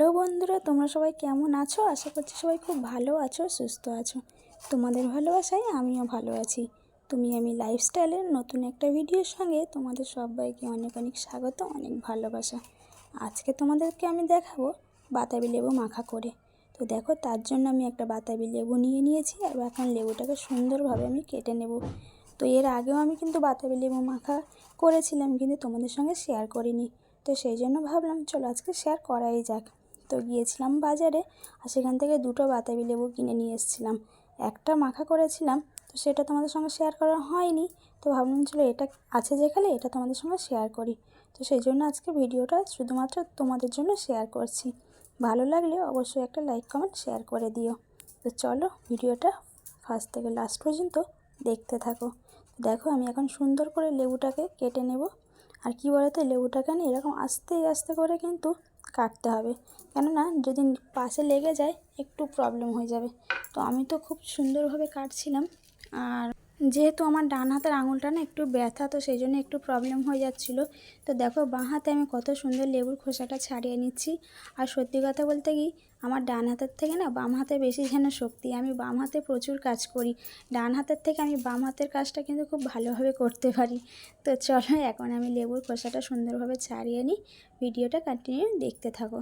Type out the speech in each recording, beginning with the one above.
Hello বন্ধুরা, তোমরা সবাই কেমন আছো? আশা করছি সবাই খুব ভালো আছো, সুস্থ আছো। তোমাদের ভালোবাসায় আমিও ভালো আছি। তুমি আমি লাইফস্টাইলের নতুন একটা ভিডিওর সঙ্গে তোমাদের সবাইকে অনেক অনেক স্বাগত, অনেক ভালোবাসা। আজকে তোমাদেরকে আমি দেখাবো বাতাবি লেবু মাখা করে। তো দেখো, তার জন্য আমি একটা বাতাবি লেবু নিয়ে নিয়েছি, আর এখন লেবুটাকে সুন্দরভাবে আমি কেটে নেব। তো এর আগেও আমি কিন্তু বাতাবি লেবু মাখা করেছিলাম, কিন্তু তোমাদের সঙ্গে শেয়ার করিনি। তো সেই জন্য ভাবলাম, চলো আজকে শেয়ার করাই যাক। তো গিয়েছিলাম বাজারে আর সেখান থেকে দুটো বাতাবি লেবু কিনে নিয়ে এসেছিলাম। একটা মাখা করেছিলাম, তো সেটা তোমাদের সঙ্গে শেয়ার করা হয়নি। তো ভাবলাম ছিল এটা আছে যেখানে, এটা তোমাদের সঙ্গে শেয়ার করি। তো সেই জন্য আজকে ভিডিওটা শুধুমাত্র তোমাদের জন্য শেয়ার করছি। ভালো লাগলে অবশ্যই একটা লাইক কমেন্ট শেয়ার করে দিও। তো চলো ভিডিওটা ফার্স্ট থেকে লাস্ট পর্যন্ত দেখতে থাকো। দেখো আমি এখন সুন্দর করে লেবুটাকে কেটে নেব। আর কি বলতো, লেবুটাকে না এরকম আস্তে আস্তে করে কিন্তু কাটতে হবে। কেননা যদি পাশে লেগে যায়, একটু প্রবলেম হয়ে যাবে। তো আমি তো খুব সুন্দরভাবে কাটছিলাম, আর যেহেতু আমার ডান হাতের আঙুলটা না একটু ব্যথা, তো সেই জন্য একটু প্রবলেম হয়ে যাচ্ছিল। তো দেখো, বাঁ হাতে আমি কত সুন্দর লেবুর খোসাটা ছাড়িয়ে নিচ্ছি। আর সত্যি কথা বলতে কি, আমার ডান হাতের থেকে না বাম হাতে বেশি যেন শক্তি, আমি বাম হাতে প্রচুর কাজ করি। ডান হাতের থেকে আমি বাম হাতের কাজটা কিন্তু খুব ভালোভাবে করতে পারি। তো চলো, এখন আমি লেবুর খোসাটা সুন্দরভাবে ছাড়িয়ে নিই। ভিডিওটা কন্টিনিউ দেখতে থাকো।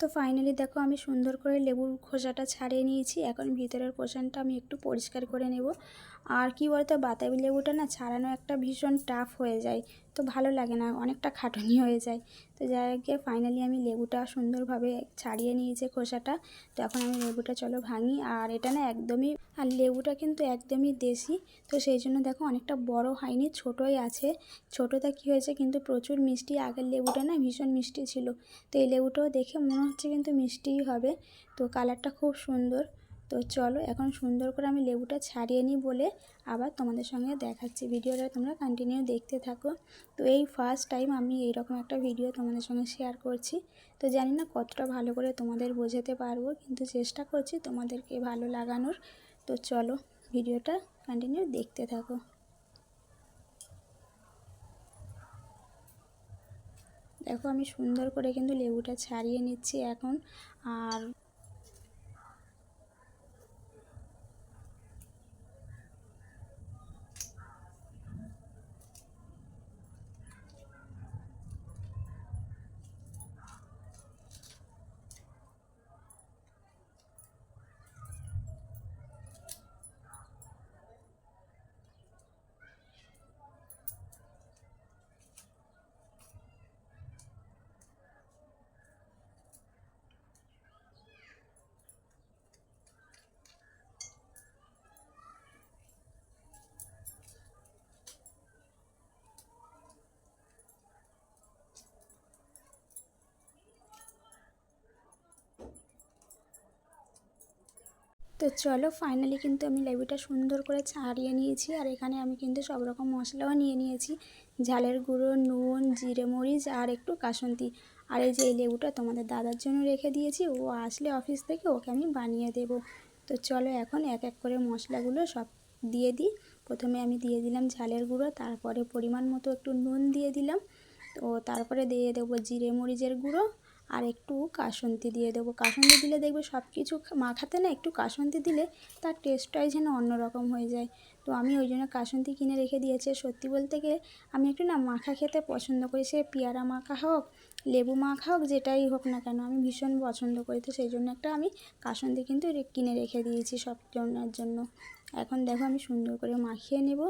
তো ফাইনালি দেখো আমি সুন্দর করে লেবুর খোসাটা ছাড়িয়ে নিয়েছি। এখন ভিতরের পোষণটা আমি একটু পরিষ্কার করে নেব। আর কি বলতো, বাতাবি লেবুটা না ছাড়ানো একটা ভীষণ টাফ হয়ে যায়। তো ভালো লাগে না, অনেকটা খাটনি হয়ে যায়। তো যাই গিয়ে ফাইনালি আমি লেবুটা সুন্দরভাবে ছাড়িয়ে নিয়েছি খোসাটা। তো এখন আমি লেবুটা চলো ভাঙি। আর এটা না একদমই, আর লেবুটা কিন্তু একদমই দেশি। তো সেই জন্য দেখো অনেকটা বড় হয়নি, ছোটোই আছে। ছোটোটা কী হয়েছে কিন্তু প্রচুর মিষ্টি। আগের লেবুটা না ভীষণ মিষ্টি ছিল। তো এই লেবুটাও দেখে মনে হচ্ছে কিন্তু মিষ্টিই হবে। তো কালারটা খুব সুন্দর। তো চলো এখন সুন্দর করে আমি লেবুটা ছাড়িয়ে নিই বলে আবার তোমাদের সঙ্গে দেখাচ্ছি। ভিডিওটা তোমরা কন্টিনিউ দেখতে থাকো। তো এই ফার্স্ট টাইম আমি এইরকম একটা ভিডিও তোমাদের সঙ্গে শেয়ার করছি। তো জানি না কতটা ভালো করে তোমাদের বোঝাতে পারব, কিন্তু চেষ্টা করছি তোমাদেরকে ভালো লাগানোর। তো চলো ভিডিওটা কন্টিনিউ দেখতে থাকো। দেখো আমি সুন্দর করে কিন্তু লেবুটা ছাড়িয়ে নিচ্ছি এখন। আর তো চলো ফাইনালি কিন্তু আমি লেবুটা সুন্দর করে ছাড়িয়ে নিয়েছি আর এখানে আমি কিন্তু সব রকম মশলাও নিয়ে নিয়েছি। ঝালের গুঁড়ো, নুন, জিরে মরিচ আর একটু কাসন্তি। আর এই যে এই লেবুটা তোমাদের দাদার জন্য রেখে দিয়েছি, ও আসলে অফিস থেকে ওকে আমি বানিয়ে দেব। তো চলো এখন এক এক করে মশলাগুলো সব দিয়ে দিই। প্রথমে আমি দিয়ে দিলাম ঝালের গুঁড়ো, তারপরে পরিমাণ মতো একটু নুন দিয়ে দিলাম। তো তারপরে দিয়ে দেবো জিরে মরিচের গুঁড়ো আর একটু কাসন্তি দিয়ে দেবো। কাসন্তি দিলে দেখবে সব কিছু মাখাতে না একটু কাসন্তি দিলে তার টেস্টটাই যেন অন্যরকম হয়ে যায়। তো আমি ওই জন্য কাসন্তি কিনে রেখে দিয়েছি। সত্যি বলতে গেলে আমি একটু না মাখা খেতে পছন্দ করি। সে পেয়ারা মাখা হোক, লেবু মাখা হোক, যেটাই হোক না কেন, আমি ভীষণ পছন্দ করি। তো সেই জন্য একটা আমি কাসন্দি কিন্তু কিনে রেখে দিয়েছি সব জনের জন্য। এখন দেখো আমি সুন্দর করে মাখিয়ে নেব।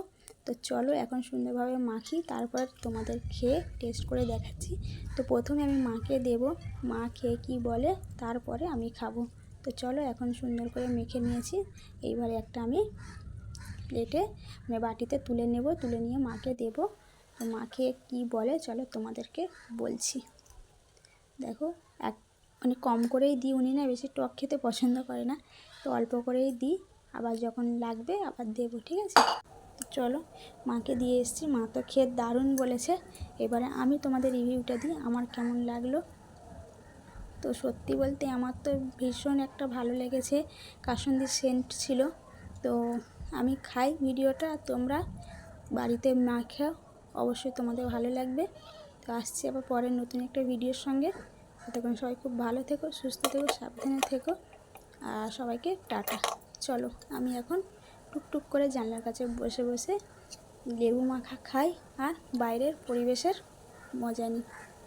তো চলো এখন সুন্দরভাবে মাখি, তারপর তোমাদের খেয়ে টেস্ট করে দেখাচ্ছি। তো প্রথমে আমি মাকে দেব, মা খেয়ে কী বলে তারপরে আমি খাব। তো চলো এখন সুন্দর করে মেখে নিয়েছি, এইবারে একটা আমি প্লেটে মানে বাটিতে তুলে নেব, তুলে নিয়ে মাকে দেব। তো মাকে কী বলে চলো তোমাদেরকে বলছি। দেখো, এক মানে কম করেই দিই, উনি না বেশি টক খেতে পছন্দ করে না। তো অল্প করেই দিই, আবার যখন লাগবে আবার দেবো, ঠিক আছে? চলো, মাকে দিয়ে এসেছি। মা তো খেয়ে দারুণ বলেছে। এবারে আমি তোমাদের রিভিউটা দিই, আমার কেমন লাগল? তো সত্যি বলতে আমার তো ভীষণ একটা ভালো লেগেছে। কাসন্দির সেন্ট ছিল। তো আমি খাই ভিডিওটা তোমরা বাড়িতে মাখেও অবশ্যই তোমাদের ভালো লাগবে। তো আসছি আবার পরের নতুন একটা ভিডিওর সঙ্গে। ততক্ষণ সবাই খুব ভালো থেকো, সুস্থ থেকো, সাবধানে থেকো। আর সবাইকে টাটা। চলো, আমি এখন টুকটুক করে জানলার কাছে বসে বসে লেবু মাখা খাই আর বাইরের পরিবেশের মজা নিই।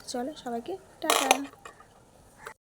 চলো সবাইকে টাটা।